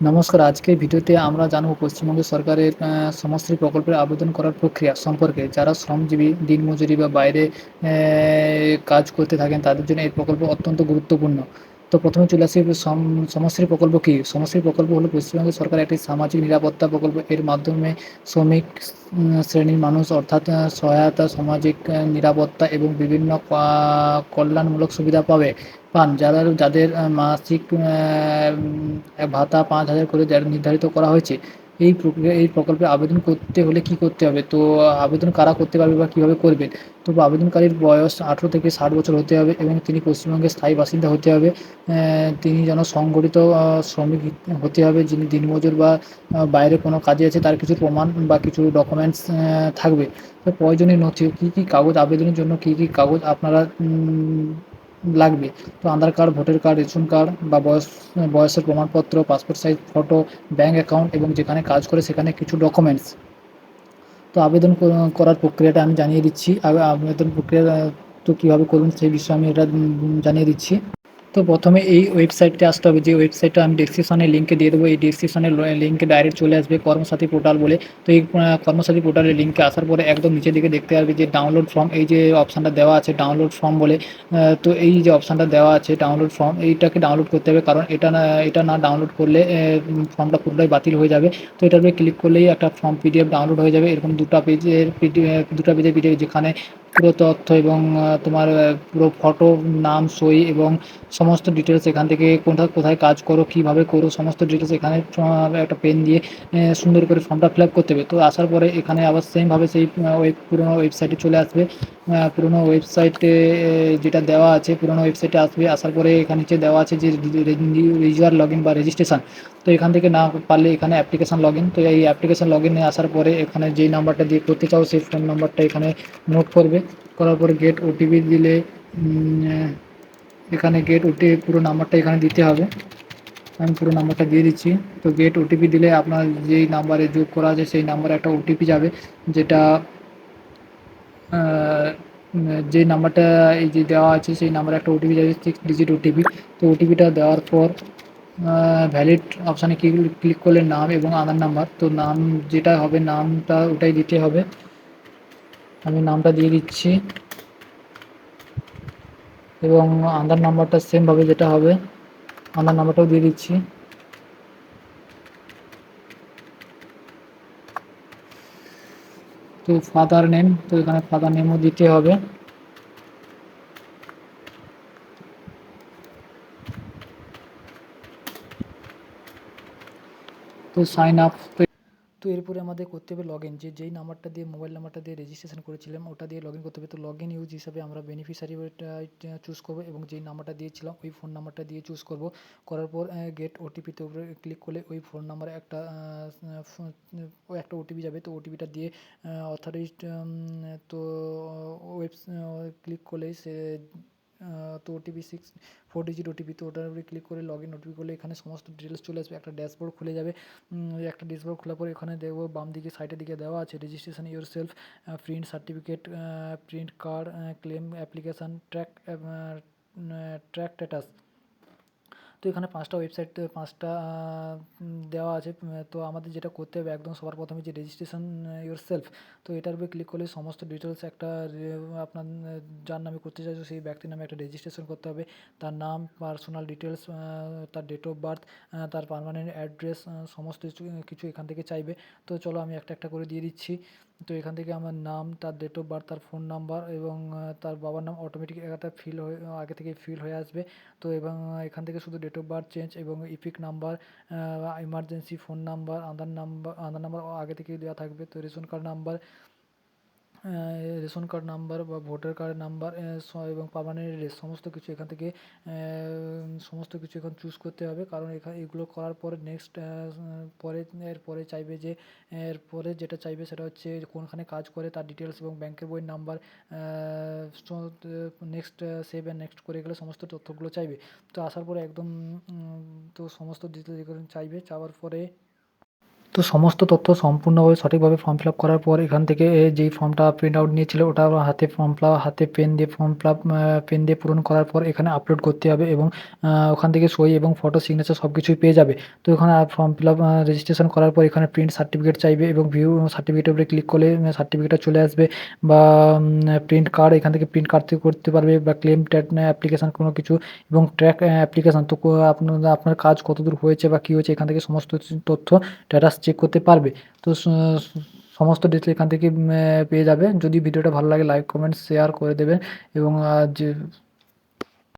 নমস্কার, আজকের ভিডিওতে আমরা জানব পশ্চিমবঙ্গের সরকারের সমশ্রী প্রকল্পের আবেদন করার প্রক্রিয়া সম্পর্কে। যারা শ্রমজীবী, দিনমজুরি বা বাইরে কাজ করতে থাকেন তাদের জন্য এই প্রকল্প অত্যন্ত গুরুত্বপূর্ণ। তো প্রথমে চলে আসি সমশ্রী প্রকল্প কী? সমশ্রী প্রকল্প হলো পশ্চিমবঙ্গের সরকার একটি সামাজিক নিরাপত্তা প্রকল্প। এর মাধ্যমে শ্রমিক শ্রেণির মানুষ অর্থাৎ সহায়তা, সামাজিক নিরাপত্তা এবং বিভিন্ন কল্যাণমূলক সুবিধা পাবে, পান। যারা, যাদের মাসিক ভাতা পাঁচ হাজার করে নির্ধারিত করা হয়েছে এই প্রক্রিয়া, এই প্রকল্পে আবেদন করতে হলে কি করতে হবে? তো আবেদন কারা করতে পারবে বা কীভাবে করবেন? তো আবেদনকারীর বয়স আঠেরো থেকে ষাট বছর হতে হবে এবং তিনি পশ্চিমবঙ্গের স্থায়ী বাসিন্দা হতে হবে। তিনি যেন সংগঠিত শ্রমিক হতে হবে। যিনি দিনমজুর বা বাইরে কোনো কাজে আছে, তার কিছু প্রমাণ বা কিছু ডকুমেন্টস থাকবে। তো প্রয়োজনীয় নথি, কী কী কাগজ আবেদনের জন্য, কী কী কাগজ আপনারা লাগবে। তো Aadhaar card, voter card, ration card বা বয়স, বয়সের প্রমাণপত্র, passport size, photo, bank account এবং যেখানে কাজ করে সেখানে কিছু ডকুমেন্টস। তো আবেদন করার প্রক্রিয়াটা আমি জানিয়ে দিচ্ছি। আবেদন প্রক্রিয়া, তো কীভাবে করুন সেই বিষয়ে আমি এটা জানিয়ে দিচ্ছি। তো প্রথমে এই ওয়েবসাইটে আসতে হবে। যে ওয়েবসাইটটা আমি ডেসক্রিপশনে লিঙ্কে দিয়ে দেবো। এই ডেসক্রিপশনে লিঙ্কে ডাইরেক্ট চলে আসবে কর্মসাথী পোর্টাল বলে। তো এই কর্মসাথী পোর্টালের লিঙ্কে আসার পরে একদম নিচের দিকে দেখতে পারবে যে ডাউনলোড ফর্ম এই যে অপশানটা দেওয়া আছে ডাউনলোড ফর্ম বলে তো এই যে অপশানটা দেওয়া আছে ডাউনলোড ফর্ম এইটাকে ডাউনলোড করতে হবে। কারণ এটা না এটা না ডাউনলোড করলে ফর্মটা পুরোটাই বাতিল হয়ে যাবে। তো এটার উপরে ক্লিক করলেই একটা ফর্ম পিডিএফ ডাউনলোড হয়ে যাবে। এরকম দুটো পেজের দুটো পেজের পিডিএফ যেখানে পুরো তথ্য এবং তোমার পুরো ফটো নাম, সই এবং সমস্ত ডিটেলস এখান থেকে কোথায় কোথায় কাজ করো, কীভাবে করো, সমস্ত ডিটেলস এখানে একটা পেন দিয়ে সুন্দর করে ফর্মটা ফিল আপ করতে হবে। তো আসার পরে এখানে আবার সেমভাবে সেই ওয়েব পুরোনো ওয়েবসাইটে চলে আসবে। পুরোনো ওয়েবসাইটে যেটা দেওয়া আছে, পুরোনো ওয়েবসাইটে আসবে, আসার পরে এখানে নিচে দেওয়া আছে যে রিজার লগ ইন বা রেজিস্ট্রেশন তো এখান থেকে না পারলে এখানে অ্যাপ্লিকেশন লগ ইন তো এই অ্যাপ্লিকেশান লগ ইনে আসার পরে এখানে যেই নাম্বারটা দিয়ে করতে চাও, সেই ফোন নাম্বারটা এখানে নোট করবে। করার পরে গেট ওটিপি দিলে এখানে গেট ওটি পুরো নাম্বারটা এখানে দিতে হবে। আমি পুরো নাম্বারটা দিয়ে দিচ্ছি। তো গেট ওটিপি দিলে আপনার যেই নাম্বারে যোগ করা আছে, সেই নাম্বারে একটা ওটিপি যাবে, যেটা যে নাম্বারটা এই যে দেওয়া আছে, সেই নাম্বারে একটা ওটিপি যাবে সিক্স ডিজিট ওটিপি তো ওটিপিটা দেওয়ার পর ভ্যালিড অপশানে ক্লিক করলে নাম এবং আধার নাম্বার। তো নাম যেটা হবে, নামটা ওটাই দিতে হবে। আমি নামটা দিয়ে দিচ্ছি। এবং আধার নাম্বারটা সেমভাবে যেটা হবে, আধার নাম্বারটাও দিয়ে দিচ্ছি। তো ফাদার নেম তো এখানে ফাদার নেমও দিতে হবে। তো সাইন আপ তো এরপরে আমাদের করতে হবে লগ ইন যে, যেই নাম্বারটা দিয়ে মোবাইল নাম্বারটা দিয়ে রেজিস্ট্রেশন করেছিলাম, ওটা দিয়ে লগ ইন করতে হবে। তো লগ ইন ইউজ হিসাবে আমরা বেনিফিশিয়ারি চুজ করব এবং যেই নাম্বারটা দিয়েছিলাম, ওই ফোন নাম্বারটা দিয়ে চুজ করব। করার পর গেট ওটিপিতে উপরে ক্লিক করলে ওই ফোন নাম্বারে একটা একটা ওটিপি যাবে। তো ওটিপিটা দিয়ে অথরাইজড তো ওয়েব ক্লিক করলেই সে তো OTP six four digit OTP তো ওটার উপরে ক্লিক করে লগ ইন ওটিপি করলে এখানে সমস্ত ডিটেলস চলে আসবে। একটা ড্যাশবোর্ড খুলে যাবে। একটা ড্যাশবোর্ড খোলার পরে এখানে দেখব বাম দিকে সাইটের দিকে দেওয়া আছে registration yourself print certificate print card claim application track track status তো এখানে পাঁচটা ওয়েবসাইট পাঁচটা দেওয়া আছে। তো আমাদের যেটা করতে হবে একদম সবার প্রথমে যে রেজিস্ট্রেশন ইউর সেলফ তো এটার উপরে ক্লিক করলে সমস্ত ডিটেলস একটা আপনার যার নামে করতে চাইছো সেই ব্যক্তির নামে একটা রেজিস্ট্রেশন করতে হবে। তার নাম পার্সোনাল ডিটেলস তার ডেট অফ বার্থ তার পারমানেন্ট অ্যাড্রেস সমস্ত কিছু কিছু এখান থেকে চাইবে। তো চলো আমি একটা একটা করে দিয়ে দিচ্ছি। তো এখান থেকে আমার নাম তার ডেট অফ বার্থ তার ফোন নাম্বার এবং তার বাবার নাম অটোমেটিক একটা ফিল হয়ে, আগে থেকে ফিল হয়ে আসবে। তো এবং এখান থেকে শুধু ডেট অফ বার্থ চেঞ্জ এবং EPIC number emergency phone number Aadhaar number Aadhaar number আগে থেকে দেওয়া থাকবে। তো ration card number ration card number বা ভোটার কার্ড নাম্বার এবং পার্মানেন্ট সমস্ত কিছু এখান থেকে সমস্ত কিছু এখন চুজ করতে হবে। কারণ এখানে এগুলো করার পরে নেক্সট পরে, এর পরে চাইবে যে, এর পরে যেটা চাইবে সেটা হচ্ছে কোনখানে কাজ করে, তার ডিটেলস এবং ব্যাংকের বইয়ের number next save and next করে গেলে সমস্ত তথ্যগুলো চাইবে। তো আসার পরে একদম তো সমস্ত ডিটেলস চাইবে। চাওয়ার পরে তো সমস্ত তথ্য সম্পূর্ণভাবে সঠিকভাবে ফর্ম ফিল আপ করার পর এখান থেকে যেই ফর্মটা প্রিন্ট আউট নিয়েছিল ওটা হাতে ফর্ম ফিল হাতে পেন দিয়ে ফর্ম ফিল পেন দিয়ে পূরণ করার পর এখানে আপলোড করতে হবে এবং ওখান থেকে সই এবং ফটো সিগনেচার সব কিছুই পেয়ে যাবে। তো এখানে ফর্ম ফিল আপ রেজিস্ট্রেশন করার পর এখানে প্রিন্ট সার্টিফিকেট চাইবে এবং ভিউ সার্টিফিকেটের উপরে ক্লিক করলে সার্টিফিকেটটা চলে আসবে বা প্রিন্ট কার্ড এখান থেকে প্রিন্ট কার্ড থেকে করতে পারবে বা ক্লেম অ্যাপ্লিকেশান কোনো কিছু এবং ট্র্যাক অ্যাপ্লিকেশান তো আপনার আপনার কাজ কতদূর হয়েছে বা কী হয়েছে এখান থেকে সমস্ত তথ্য স্ট্যাটাস চেক করতে পারবে। তো সমস্ত ডিটেল এখান থেকে পেয়ে যাবে। যদি ভিডিওটা ভালো লাগে লাইক কমেন্ট শেয়ার করে দেবেন। এবং যে